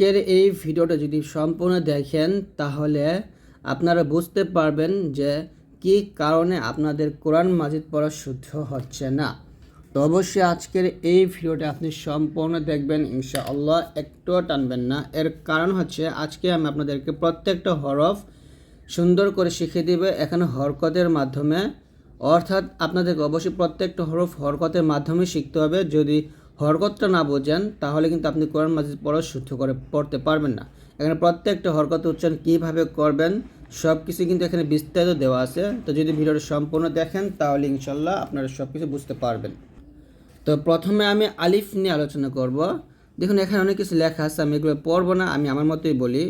আজকের এই ভিডিওটা যদি সম্পূর্ণ দেখেন, তাহলে আপনারা বুঝতে পারবেন যে কি কারণে আপনাদের কোরআন মাজিদ পড়া শুদ্ধ হচ্ছে না। তো অবশ্যই আজকের এই ভিডিওটা আপনি সম্পূর্ণ দেখবেন, ইনশাআল্লাহ। একটুও টানবেন না। এর কারণ হচ্ছে, আজকে আমি আপনাদেরকে প্রত্যেকটা হরফ সুন্দর করে শিখিয়ে দিবে। এখানে হরকতের মাধ্যমে। অর্থাৎ আপনাদেরকে অবশ্যই প্রত্যেকটা হরফ হরকতের মাধ্যমে শিখতে হবে। যদি হরকতটা না বোঝেন, তাহলে কিন্তু আপনি কোরআন মাজিদ পড়া শুদ্ধ করে পড়তে পারবেন না। এখানে প্রত্যেকটা হরকত উচ্চারণ কীভাবে করবেন সব কিছু কিন্তু এখানে বিস্তারিত দেওয়া আছে। তো যদি ভিডিওটা সম্পূর্ণ দেখেন, তাহলে ইনশাল্লাহ আপনারা সব কিছু বুঝতে পারবেন। তো প্রথমে আমি আলিফ নিয়ে আলোচনা করব। দেখুন, এখানে অনেক কিছু লেখা আছে, আমি এগুলো পড়ব না, আমি আমার মতোই বলি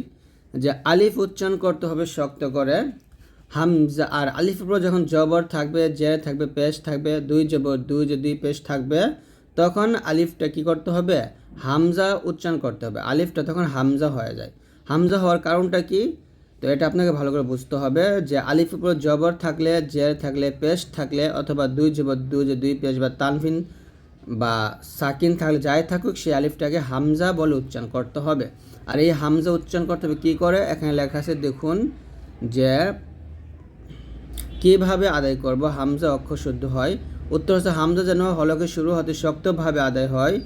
যে আলিফ উচ্চারণ করতে হবে শক্ত করে। হামজা আর আলিফের উপর যখন জবর থাকবে জে থাকবে, পেশ থাকবে, দুই জবর, দুই যে দুই পেশ থাকবে তখন আলিফটা কি করতে হবে? হামজা উচ্চারণ করতে হবে। আলিফটা তখন হামজা হয়ে যায়। হামজা হওয়ার কারণটা কি? তো এটা আপনাকে ভালো করে বুঝতে হবে যে আলিফের উপর জবর থাকলে, জের থাকলে, পেশ থাকলে অথবা দুই জবর দুই যে দুই পেশ বা তানফিন বা সাকিন থাকলে যাই থাকুক, সেই আলিফটাকে হামজা বলে উচ্চারণ করতে হবে। আর এই হামজা উচ্চারণ করতে হবে কী করে? এখানে লেখা আছে, দেখুন যে কীভাবে আদায় করব, হামজা অক্ষর শুদ্ধ হয় উত্তর হচ্ছে, হামজা যেন হলকে শুরু হতে শক্তভাবে আদায় হয়।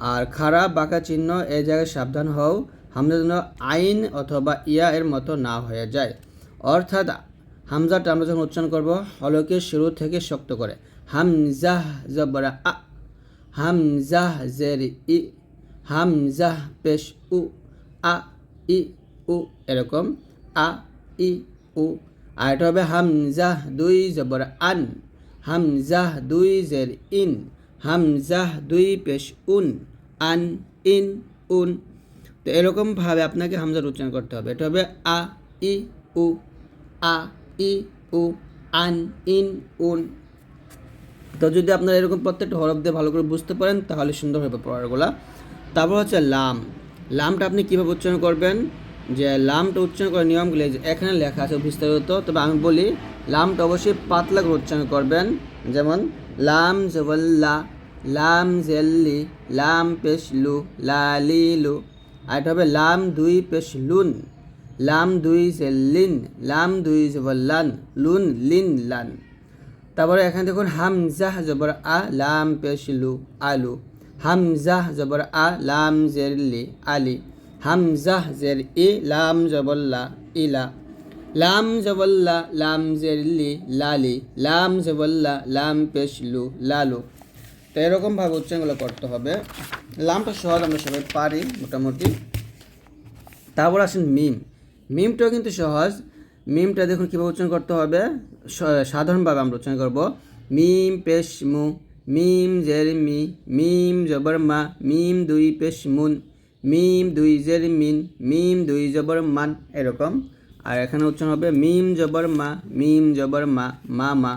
আর খারাপ বাঁকা চিহ্ন এই জায়গায় সাবধান হও। হামজা যেন আইন অথবা ইয়া এর মতো না হয়ে যায়। অর্থাৎ, হামজাটা আমরা যখন উচ্চারণ করব, হলকে শুরু থেকে শক্ত করে। হামজাহ জবরা আ, হামজাহ জের ই, হামজাহ পেশ উ, আ, ই, উ এরকম। আ, ই, উ। আর এটা হবে হামজাহ দুই জবর আন। হামজাহ দুই জের ইন, হামজাহ দুই পেশ উন, আন, ইন, উন। তো এরকমভাবে আপনাকে হামজার উচ্চারণ করতে হবে। এটা হবে আ, ই, উ, আ, ই, উ, আন, ইন, উন। তো যদি আপনারা এরকম প্রত্যেকটা হরফ দিয়ে ভালো করে বুঝতে পারেন, তাহলে সুন্দর হবে পড়াগুলা। তারপর হচ্ছে লাম। লামটা আপনি কীভাবে উচ্চারণ করবেন? যে লামটা উচ্চারণ করার নিয়মগুলি এখানে লেখা আছে বিস্তারিত, তবে আমি বলি লামটা অবশ্যই পাতলা করে উচ্চারণ করবেন। যেমন, লাম জবল্লা লাম জেল্লি, লাম পেশলু লালিলু আর এটা হবে লাম দুই পেশলুন, লাম দুই জেল্লিন, লাম দুই জবল্লান লুন লিন লান। তারপরে এখানে দেখুন হামজাহ জবর আ, লাম পেশলু আলু। হামজাহ জবর আ, লাম জেরলি আলি। হামজাহ জের ই, লাম জবল্লা ইলা। লাম জবল্লা, লাম জেরলি, লালি, লাম জবল্লা, লাম পেশলু, লালু। তো এরকমভাবে উচ্চারণগুলো করতে হবে। লামটা সহজ আমরা সবাই পারি মোটামুটি। তারপর আসেন মিম। মিমটাও কিন্তু সহজ। মিমটা দেখুন কীভাবে উচ্চারণ করতে হবে। সাধারণভাবে আমরা উচ্চারণ করব। মিম পেশ মু মিম জের মি মিম জবর মা মিম, দুই পেশ মুন মিম, দুই জের মিন মিম, দুই জবর মান এরকম। আর এখানে উচ্চারণ হবে মিম জবর মা, মিম জবর মা মা মা।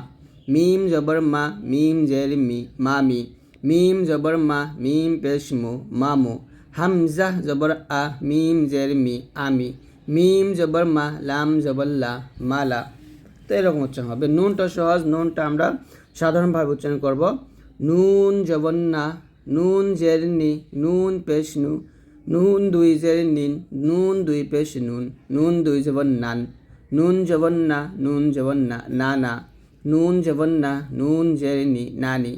মিম জবর মা, মিম জের মি মামি মিম জবর মা, মিম পেশ মু মামু হামজাহ জবর আ, মিম জের মি আমি মিম জবর মা, লাম জবর লা মালা তো এরকম উচ্চারণ হবে। নুনটা সহজ নুনটা আমরা সাধারণভাবে উচ্চারণ করব। নুন জবর না, নুন জের নি, নুন পেশ নু। নুন দুই জের নিন, নুন দুই পেশ নুন নুন দুই জবর নান নুন জবর না, নুন জবর না না না, নুন জবর না, নুন জের নি নানি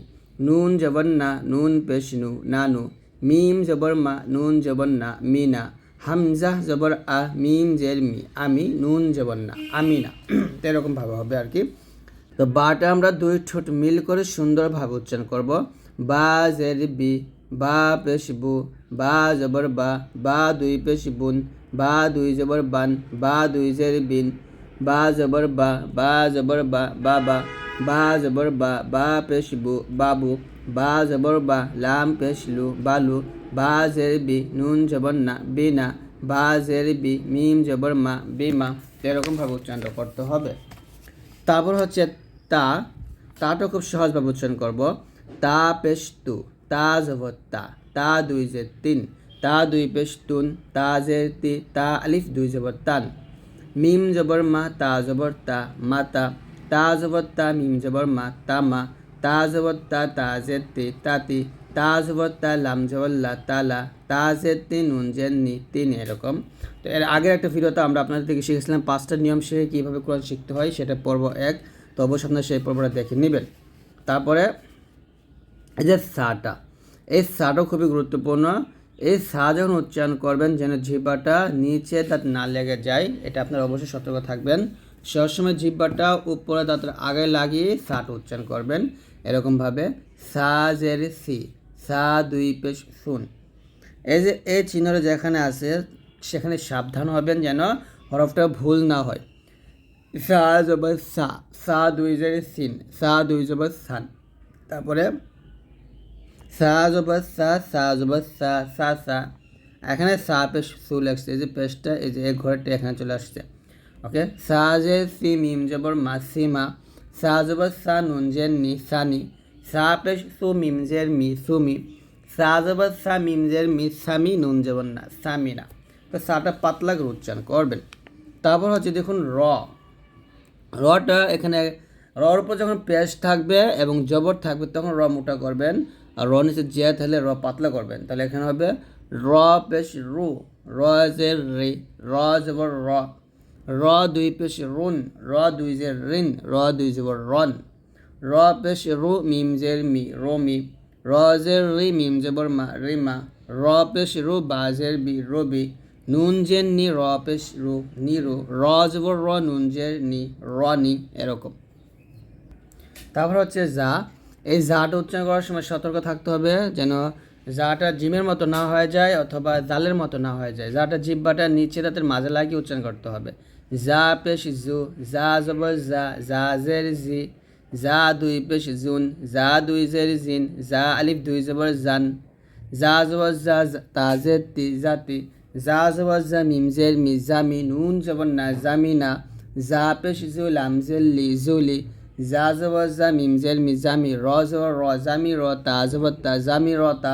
নুন জবর না, নুন পেশ নু নানু মিম জবর মা, নুন জবর না মিনা হামজা জবর আ, মিম জের মি, আমি নুন জবর না, আমি না, তো এরকম ভাবে হবে আর কি। তো বাটা আমরা দুই ঠোঁট মিল করে সুন্দরভাবে উচ্চারণ করব। বা, জের, বি, বা, পেশ, বু বা জবর বা বা দুই পেশ বুন, বা দুই জবর বান, বা দুই জের বিন, বা জবর বা বা জবর বা বাবা বা জবর বা বা পেশ বু বাবু বা জবর বা, লাম পেশ লু বালু বা জের বি, নুন জবর না বিনা বা জের বি, মিম জবর মা বিমা এরকমভাবে উচ্চারণটা করতে হবে। তারপর হচ্ছে তা, তাটা খুব সহজভাবে উচ্চারণ করব। তা পেশ তু, তা জবর তা। তা দুই যে তিন, তা দুই পেশ তুন, তা জের তি, তা আলিফ দুই জবর তান। মিম জবর মা, তা জবর তা মাতা তা জবর তা মিম জবর মা, তা মা, তা জবর তা তা জের তি তাতি তা জবর তা লাম জবর লা তালা তাজের তিন নুন জের নি তিন এরকম। তো এর আগের একটা ভিডিওতে আমরা আপনাদের থেকে শিখেছিলাম পাঁচটা নিয়ম শিখে কীভাবে কোরআন শিখতে হয়, সেটা পর্ব এক। তো অবশ্যই আপনারা সেই পর্বটা দেখে নেবেন। তারপরে এই যে সাটা এই সাটাও খুবই গুরুত্বপূর্ণ। এই সা যখন উচ্চারণ করবেন, যেন জিহ্বাটা নিচে দাঁত না লেগে যায়, এটা আপনার অবশ্যই সতর্ক থাকবেন। সবসময় জিহ্বাটা উপরে দাঁতের আগে লাগিয়ে সাটা উচ্চারণ করবেন। এরকমভাবে সা জের সি, সা দুই পেশ শুন এই যে এই চিহ্নটা যেখানে আছে, সেখানে সাবধান হবেন যেন হরফটা ভুল না হয়। সা জবর সা সা দুই জের সিন সা দুই জবর সান। তারপরে সা সা সা সা সা সা। এখানে সা পেশ সুল আসছে, এই যে পেশটা, এই যে এক ঘরটা এখানে চলে আসছে। ওকে? সা সি মিম জবর মা, সি মা। সা সা নুন জের নি সানি সা পেশ সু মিম জের মি, সু সুমি সা সা মিম জের মি সামি নুন জবর না সামিনা তো সাটা পাতলা করে উচ্চারণ করবেন। তারপর হচ্ছে দেখুন র। রটা এখানে, রর উপর যখন পেঁয়াজ থাকবে এবং জবর থাকবে, তখন র মোটা করবেন। আর র নিচে জিয়া থাকলে র পাতলা করবেন। তাহলে এখানে হবে র পেশ রু, র জের রে, র জবর র র দুই পেশ রুন, র দুই জের রিন, র দুই জবর রন, র পেশ রু মিম জের মি, রো মি, র জের রি মিম জবর মা, রি মা, র পেশ রু বা জের বি, রো বি, নুন জের নি, র পেশ রু নি রু, র জবর র, নুন জের নি, র নি, এরকম। তারপর হচ্ছে যা এই জাটা উচ্চারণ করার সময় সতর্ক থাকতে হবে যেন জাটা জিমের মতো না হয়ে যায় অথবা জালের মতো না হয়ে যায়। জাটা জিব্বাটা নিচে দাঁতের মাঝে লাগিয়ে উচ্চারণ করতে হবে। যা পেশ জু, যা জবর যা যা জের জি, যা দুই পেশ জুন, যা দুই জের জিন, যা আলিফ দুই জবর জান, যা জবর যা তাজের তি জাতি, যা জবর যা মিম জের মি জামি নুন জবর না জামিনা যা পেশ জু, লাম জের লি জুলি যা জবর যা মিম জের মি জামি র জবর র জামি র তা জবর তা জামি র তা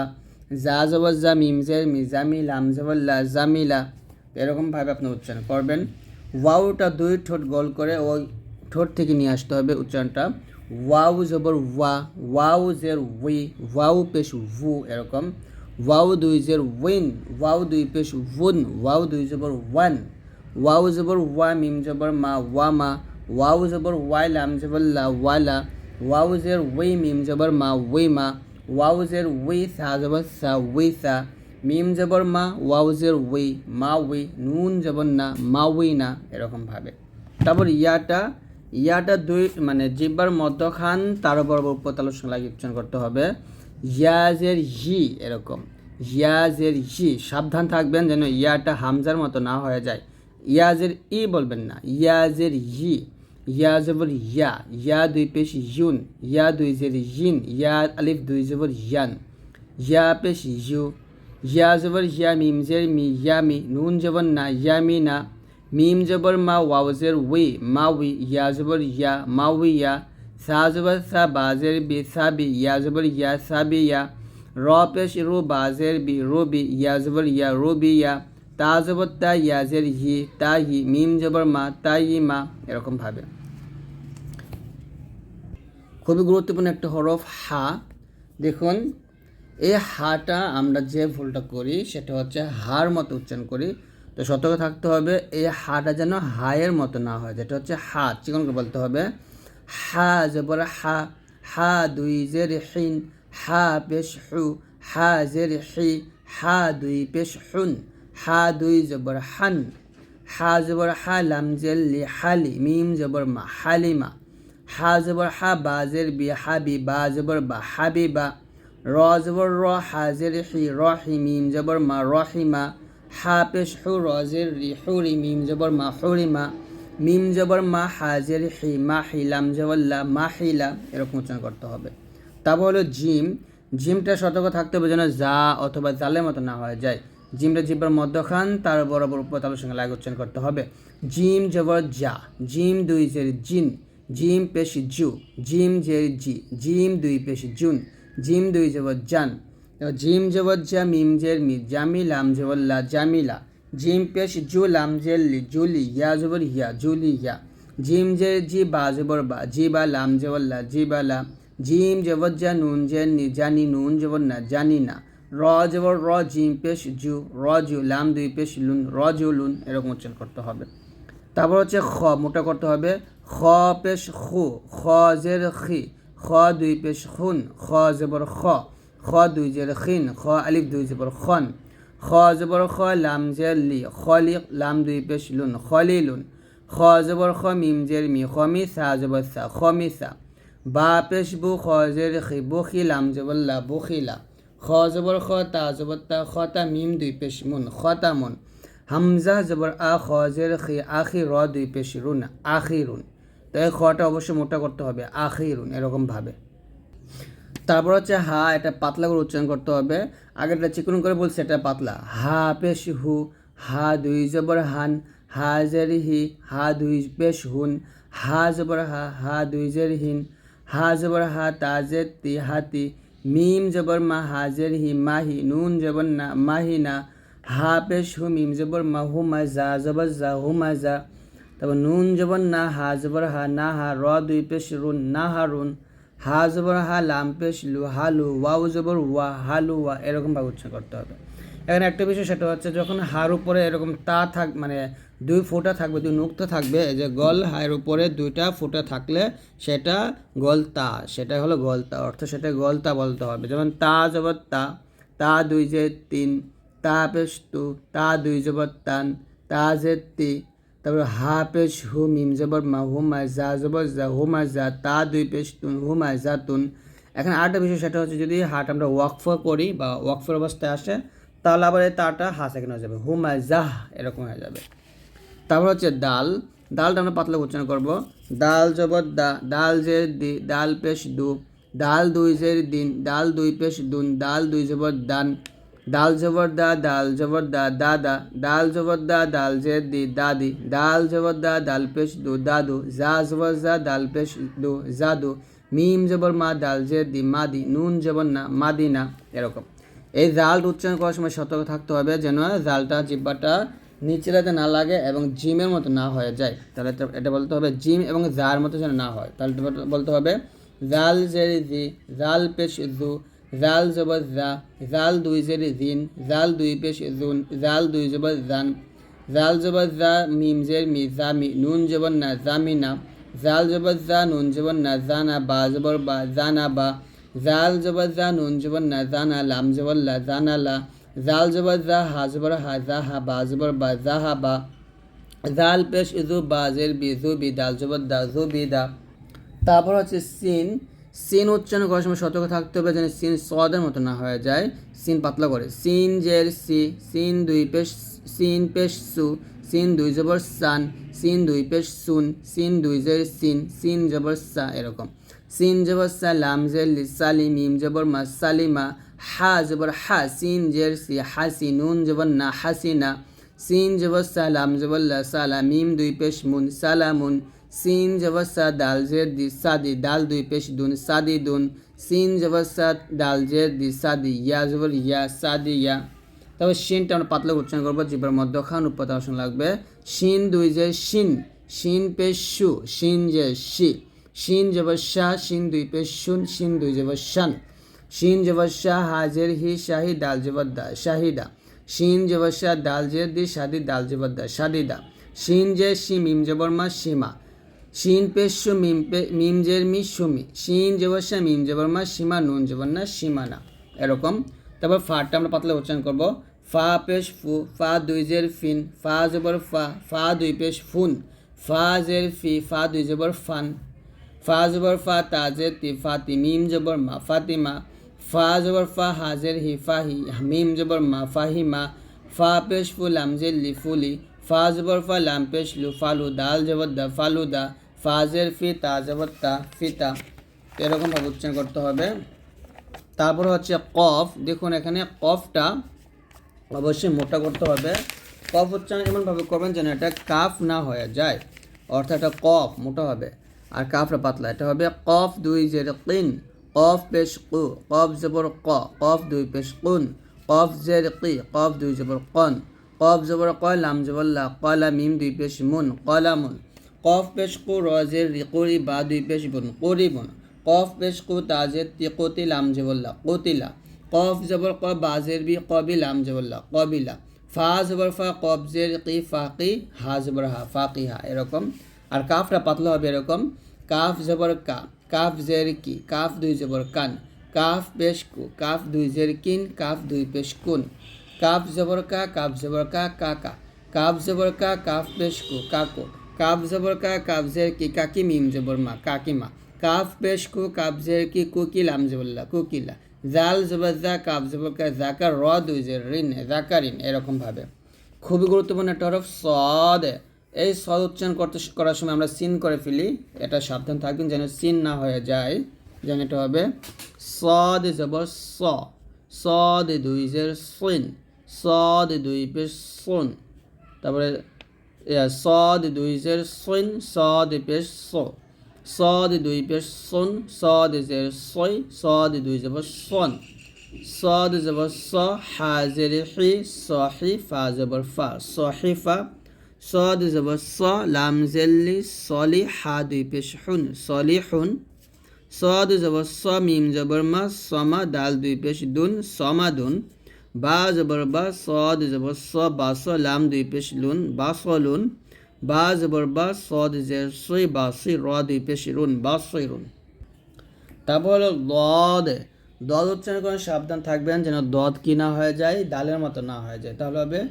যা জবর যা মিম জের মি জামি লাম লা এরকমভাবে আপনি উচ্চারণ করবেন। ওয়াউটা দুই ঠোঁট গোল করে ওই ঠোঁট থেকে নিয়ে আসতে হবে উচ্চারণটা। ওয়াউ জবর ওয়া ওয়াউ জের উই ওয়াউ পেশ ভু এরকম। ওয়াউ দুই জের উইন ওয়াউ দুই পেশ উন ওয়াউ দুই জবর ওয়ান। ওয়াউ জবর ওয়া, মিম জবর মা, ওয়া মা। ওয়াউ জবর ওয়াই লাম জবর ওয়ালা ওয়াউ জের উই মিম জবর মা উই মা ওয়াউ জের উই সা জবর সা উই সা মিম জবর মা ওয়াউ জের উই মা উই নুন জবর না মা উই না এরকমভাবে তারপর ইয়াটা ইয়াটা দুই মানে জিব্বার মধ্যখান, তার বরাবর উপতালোর সঙ্গে উচ্চারণ করতে হবে। ইয়াজের ই এরকম। ইয়াজের ই সাবধান থাকবেন যেন ইয়াটা হামজার মতো না হয়ে যায়। ইয়াজের ই বলবেন না। ইয়াজের ই ইয়া জবর ইয়া ইয়া দুই পেশ ইউন ইয়া দুই জের ইন ইয়া আলিফ দুই জবর ইয়ান ইয়া পেশ ইউ ইয়া জবর ইয়া মিম জের মি ইয়া মি নুন জবর না ইয়া মি না মিম জবর মা ওয়াও জের উই মা উই ইয়া জবর ইয়া মা উই ইয়া সা জবর সা বাজের বি সা বি ইয়া জবর ইয়া সা বি ইয়া র পেশ রু বাজের বি রু বি ইয়া জবর ইয়া রু বি ইয়া তা জবর তা ইয়াজের হি তা হি মিম জবর মা তা ই মা এরকমভাবে খুবই গুরুত্বপূর্ণ একটা হরফ হা। দেখুন এই হাটা আমরা যে ভুলটা করি, সেটা হচ্ছে হার মতো উচ্চারণ করি। তো সতর্ক থাকতে হবে এই হাটা যেন হায়ের মতো না হয়, যেটা হচ্ছে হা চিকন করে বলতে হবে। হা জবর হা হা দুই জের হিন হা পেশ হু, হা জের হি হা দুই পেশ হুন, হা দুই জবর হান, হা জবর হা লাম জেল হালি, মিম জবর মা, হালিমা। হা জবর হা বাজের বি হাবি বা জবর বা। হাবিবা র জবর র হাজের হি রহি মিম জবর মা রহিমা হা পেশ হু রজের রি হুরি মিম জবর মা হুরিমা মিম জবর মা হাজের হি মা হিলাম জবর লা মা হিলা এরকম উচ্চারণ করতে হবে। তারপর হলো জিম, জিমটা সতর্ক থাকতে হবে যেন যা অথবা জালের মতো না হয়ে যায়। জিমটা জিব্বার মধ্যখান, তার বরাবর উপতালের সঙ্গে লাগে উচ্চারণ করতে হবে। জিম জবর যা, জিম দুই জের জিন। জিম পেশ জু, জিম জের জি, জিম দুই পেশ জুন, জিম দুই জবর জান। জিম জবর জা, মিম জের মি, জামি, লাম জবর লা জামিলা জিম পেশ জু, লাম জের লি জুলি ইয়া জবর হিয়া জুলি ইয়া জিম জের জি, বা জবর বা, জি বা লাম জবর লা, জি বা লা। জিম জবর জা, নুন জের নি, জানি নুন জবর না, জানি না। র জবর র, জিম পেশ জু, র জু, লাম দুই পেশ লুন, র জু লুন, এরকম উচ্চারণ করতে হবে। তারপর হচ্ছে খ, মোটা করতে হবে। খ পেশ খু, খ জের খি, খ দুই পেশ খুন, খ জবর খ খ দুই জের খিন, খ আলিফ দুই জবর খন, খ জবর খ লাম জের লি খলিক লাম দুই পেশ লুন খলিলুন খ জবর খ মিম জের মি খমি সা জবর সা খমি সা, বা পেশ বু খ জের খি বখি লাম জবর লা বখিলা খ জবর খ তা জবর তা, খ তা মিম দুই পেশ মুন, খ তা মুন। হামজা জবর আ খ জের খি আখি র দুই পেশ রুন আখিরুন। তো এই খটা অবশ্যই মোটা করতে হবে, আখিরুন, এরকম ভাবে। তারপর হচ্ছে হা, এটা পাতলা করে উচ্চারণ করতে হবে। আগেরটা চিকন করে বলছে, এটা পাতলা। হা পেশ হু হা দুই জবর হান, হা জের হি হা দুই পেশ হুন হা জবর হা হা দুই জের হিন হা জবর হা তাজের তি হাতি। মিম জবর মা হাজের হি মাহি, নুন জবর না মাহিনা হা পেশ হু মিম জবর মা হু মা জা জবর জা হু মা জা তারপর নুন জবর না হা জবর হা না হা র দুই পেশ রুন না হা রুন হা জবর হা লাম পেশ লু হা হালু ওয়াও জবর ওয়া হালু ওয়া এরকম এরকমভাবে উচ্চারণ করতে হবে এখানে একটা বিষয় সেটা হচ্ছে যখন হার উপরে এরকম তা থাক মানে দুই ফোঁটা থাকবে দুই নুক্ত থাকবে যে গল হায়ের উপরে দুইটা ফোঁটা থাকলে সেটা গলতা সেটা হলো গলতা অর্থ সেটা গলতা বলতে হবে যেমন তা জবর তা তা দুই যে তিন তা পেশ তু দুই জবর তান, তা যে তি তারপর হা পেশ হু মিম জবর মা, হুমা জা জবর জা, হুমা জা, তা দুই পেশ তুন হুমা জা তুন। এখানে আরেকটা বিষয়, সেটা হচ্ছে যদি হাট আমরা ওয়াকফ করি বা ওয়াকফের অবস্থায় আসে, তাহলে আবার তাটা হা সেকেন্ড হয়ে যাবে। হুমা জাহ এরকম হয়ে যাবে। তারপর হচ্ছে ডাল। ডালটা আমরা পাতলা উচ্চারণ করব। ডাল জবর দা, ডাল জের দি ডাল পেশ দু, ডাল দুই জের দিন ডাল দুই পেশ দুন, ডাল দুই জবর দান ডাল জবর দা, ডাল জবর দা, দাদা। ডাল জবর দা, ডাল জের দি, দাদি। ডাল জবর দা, ডাল পেশ দু, দাদু। জা জবর জা ডাল পেশ দু, জাদু। মিম জবর মা, ডাল জের দি, মাদি। নুন জবর না, মাদি না। এরকম। এই জাল উচ্চারণ করার সময় সতর্ক থাকতে হবে যেন জালটা জিব্বাটা নিচে যাতে না লাগে এবং জিমের মতো না হয়ে যায়। তাহলে এটা- বলতে হবে জিম এবং জার মতো যেন না হয়। তাহলে বলতে হবে জাল জেরি জি জাল পেশ জু জাল জবর জা, জাল দুই জেরি জিন, জাল দুই পেশ জুন, জাল দুই জবর জান। জাল জবর জা, মিম জের মি জামি নুন জবর না জামিনা জাল জবর জা, নুন জবর না জানা বা জবর বা জানা বা। জাল জবর জা, নুন জবর না জানা লাম জবর লা জানা লা। জাল জবর জা, হা জবর হা, জা হা বা জবর বা, জা হা বা। জাল পেশ ইজু বা জের বি, জু বি দাল জবর দা, জু বি দা। তারপর হচ্ছে সিন। সিন উচ্চারণ করার সময় সতর্ক থাকতে হবে যেন সিন সদের মতো না হয়ে যায়। সিন পাতলা করে। সিন জের সি, সিন দুই পেশ, সিন পেশ সু, সিন দুই জবর সান, সিন দুই পেশ সুন, সিন দুই জের সিন সিন জবর সা, এরকম। সিন জবর সা, লাম জের সালি মিম জবর মা সালিমা হা জবর হা, সিন জের সি হাসি নুন জবর না হাসিনা সিন জবর সা, লাম জবর লা সালা মিম দুই পেশ মুন সালামুন সিন জবর সা দাল জের দি সাদি দাল দুই পেশ দুন, সাদি দুন। সিন জবর সা দাল জের দি সাদি, ইয়া জবর ইয়া, সাদি ইয়া। তবে শিনটা আমরা পাতলা উচ্চারণ করব জিব্বার মধ্যখান উৎপাদ আসন লাগবে। শিন দুই যে শিন শিন পেশ সু শিন যে শি শিন জবর শাহ দুই পেশ শুন শিন দুই জবর শান। শিন জবর শাহ হাজের হি, শাহি দাল জবর দা শাহিদা শিন জবর শাহ দাল জের দি শাদি দাল জবর দা শাদিদা শিন যে শি মিম জবর মা সীমা শিন পেশ মিম পে মিম জের মি সুমি শিন জবর শাহ মিম জবর মা সীমা নুন জবর না সীমানা এরকম তারপর ফাটা আমরা পাতলা উচ্চারণ করব ফা পেশ ফু ফা দুই জের ফিন ফা জবর ফা ফা দুই পেশ ফুন ফা জের ফি ফা দুই জবর ফান ফা জবর ফা তাজের তি ফাতি মিম জবর মা ফাতিমা ফা জবর ফা হাজের হি ফাহি মিম জবর মা ফাহিমা ফা পেশ ফু লাম জের লি ফুলি ফা জবর ফা লাম পেশ লু ফালু দাল জবর দা ফালুদা ফাজের ফি তা জবর তা ফিতা এরকমভাবে উচ্চারণ করতে হবে। তারপর হচ্ছে কফ। দেখুন এখানে কফটা অবশ্যই মোটা করতে হবে। কফ উচ্চারণ এমনভাবে করবেন যেন এটা কাফ না হয়ে যায়। অর্থাৎ এটা কফ, মোটা হবে। আর কাফটা পাতলা। এটা হবে কফ দুই জের কিন কফ পেশ কু। কফ জবর ক। কফ দুই পেশ কুন। কফ জের কি কফ দুই জবর কন। কফ জবর ক, লাম জবর লা। কলা মিম দুই পেশ মুন। কলামুন কফ পেশ কু রজের রিকুরি বা দুই পেশ বুন করিবুন কফ পেশ কু তাজের তিকুতি লাম জবল্লা কুতিলা। কফ জবর ক বাজের বি কবি লাম জবল্লা কবিলা। ফা জবর ফা কবজের কি ফাকি হা জবর হা ফাকি হা, এরকম। আর কাফটা পাতলা হবে এরকম। কাফ জবর কা, কাফ জের কি, কাফ দুই জবর কান। কাফ পেশ কাফ দুই জের কিন, কাফ দুই পেশ কুন। কাফ জবর কা, কাফ জবর কা কাকা কাফ জবর কা, কাফ পেশ কাকো কাফ জবর কা, কাফ জের কি কাকি মিম জবর মা কাকিমা কাফ পেশ কু, কাফ জের কি কুকিলাম জবল্লা কুকিলা জাল জবর জা, কাফ জবর কা জাকা র দুই জের ঋণ জাকারিন ঋণ এরকমভাবে খুবই গুরুত্বপূর্ণ একটা হরফ, সদ। এই সদ উচ্চারণ করতে করার সময় আমরা সিন করে ফেলি, এটা সাবধান থাকবেন যেন সিন না হয়ে যায়, যেন এটা হবে সদ জবর স। সদ দুই জের সিন সদ দুই পেশ সুন তারপরে সদ দুই জের সৈন সদ পেশ সদ দুই পেশ সন সদ জের সয় সদ দুই যাব সন সদ যাব স হাজের হি সহি ফা জবর ফা সহি ফা সদ যাব স লাম জেল্লি সলি হা দুই পেশ হুন সলি হুন সদ যাব স মিম জবর মা সমা দাল দুই পেশ দুন সমা দুন। বা জবর বা স, দি যাব স, বা স, লাম, দুই পেশ, লুন, বা স, লুন, বা জবর বা স, দে জে, সই, বা সই, র, দুই পেশ, রুন, বা সই, রুন। তারপর হলো দদ দদ উচ্চারণ কোনো সাবধান থাকবেন যেন দদ কি না হয়ে যায় ডালের মতো না হয়ে যায়। তাহলে হবে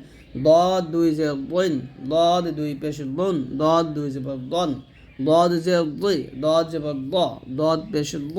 দদ দুই যে বইন দদ দুই পেশ বন দদ দুই যে বন দদ যে দুই দদ যে দ, দদ, পেশ দ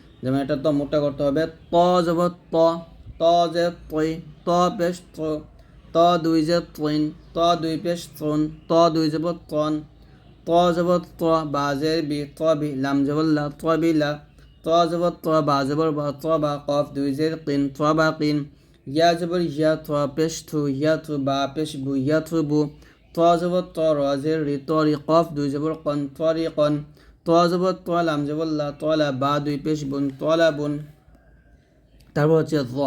যেমন এটা তো মোটা করতে হবে। ত যাব ত ত যে তৈ ত পেশ ত দুই যে তৈন ত দুই পেশ তন ত দুই যাব তন ত যাব ত বাজের বি, ত বি, লাম জবর লা, ত বি লা, ত জবর ত বা জবর বা ত বা কফ দুই জের কিন ত বা কিন ইয়া জবর ইয়া ত পেশ থু ইয়া থু বা পেশ বু ইয়া থু বু ত জবর ত র জের রি, ত রি, কফ দুই জবর কন ত রি কন ত জবর ত লাম জবর লা ত লা বা দুই পেশ বুন ত লা বুন। তারপর হচ্ছে জ।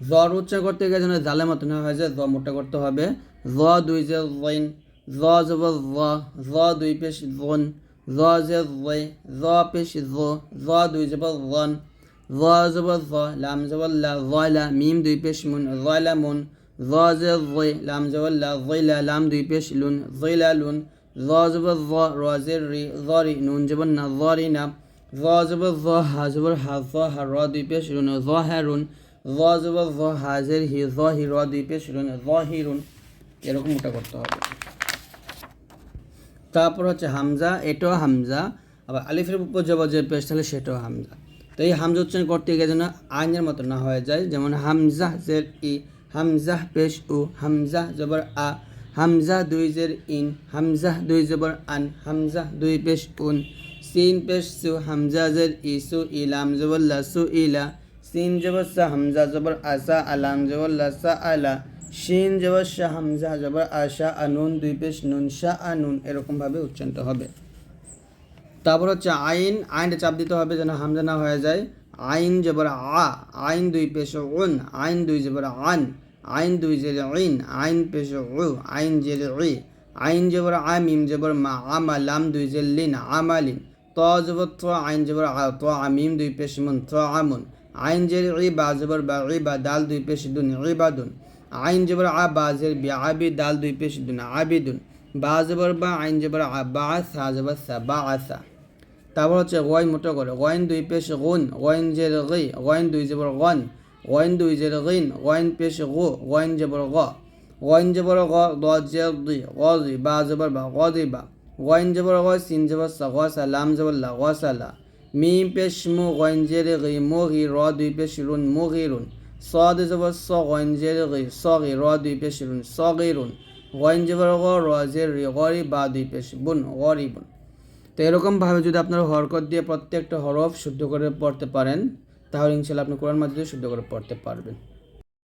জ্বর উচ্চারণ করতে গিয়ে যেন জালে মতো না হয় যে জ মোটা করতে হবে। জ দুই যে জইন জ জবর জ জ দুই পেশ জোন জ যে জয় জ পেশ জ জ দুই জবর জন জ জবর জ লাম জবর লা জয়লা মিম দুই পেশ মুন জয়লা মুন, জ যে জয় লাম জবর লা জয়লা লাম দুই পেশ লুন জয়লা লুন নুন না না র হাজের হি র হিরুন এরকম মোটা করতে হবে তারপর হচ্ছে হামজা এটাও হামজা আবার আলিফের উপর জবর যে পেশ তাহলে সেটাও হামজা তো এই হামজা উচ্চারণ করতে গিয়ে যেন আইনের মতো না হয়ে যায় যেমন হামজা জের ই হামজা পেশ উ হামজা জবর আ হামজা দুই জের ইন, হামজা দুই জবর আন, হামজা দুই পেশ উন। সিন পেশ সু, হামজা জের ই সু ইলাম জবর লা সু ইলা সিন জবর সা, হামজা জবর আসা আলাম জবর লা সা আলা শিন জবর শাহ হামজা জবর আশা আনুন দুই পেশ নুন শাহ আনুন এরকমভাবে উচ্চারিত হবে। তারপর হচ্ছে আইন, আইনটা চাপ দিতে হবে যেন হামজা না হয়ে যায়। আইন জবর আ, আইন দুই পেশ উন, আইন দুই জবর আন। আইন দুই জের ইন আইন পেশ আইন জের ই আইন জবর আ মিম জবর মা, আমা, লাম দুই জের লিন আমালিন ত জবর ত, আইন জবর আ, ত আমিম দুই পেশ মুন, ত, আমুন। আইন জের ই বা জবর বা ই বা দাল দুই পেশ দুন ইবাদুন আইন জবর আ বাজের বি আবি দাল দুই পেশ দুন আবিদুন বা জবর বা, আইন জবর আ, বা, সা জবর সা, বা আসা তারপর হচ্ছে গয়ন মোটো করে। গয়ন দুই পেশ গুন গয়ন জের গই গয়ন দুই জবর গন গয়ন দুই জের গইন গয়ন পেশ গো গয়ন জবর গ গয়ন জবর গ দ জের দুই গ দুই বা জবর বা গ দুই বা গয়ন জবর গ সিন জবর সা গ সা লাম জবর লা গ সা লা মিম পেশ মু গয়ন জের গই মো গি র দুই পেশ রুন মো গি রুন صاد زبر ص غين جر غي صاغي را দুই পেশ রুন صغيرون غين জবর গ র জের রি গরি বা দুই পেশ বুন গরিবুন তো এরকমভাবে যদি আপনারা হরকত দিয়ে প্রত্যেকটা হরফ শুদ্ধ করে পড়তে পারেন তাহলে ইনশাল্লাহ আপনি কোরআন মাজিদ শুদ্ধ করে পড়তে পারবেন।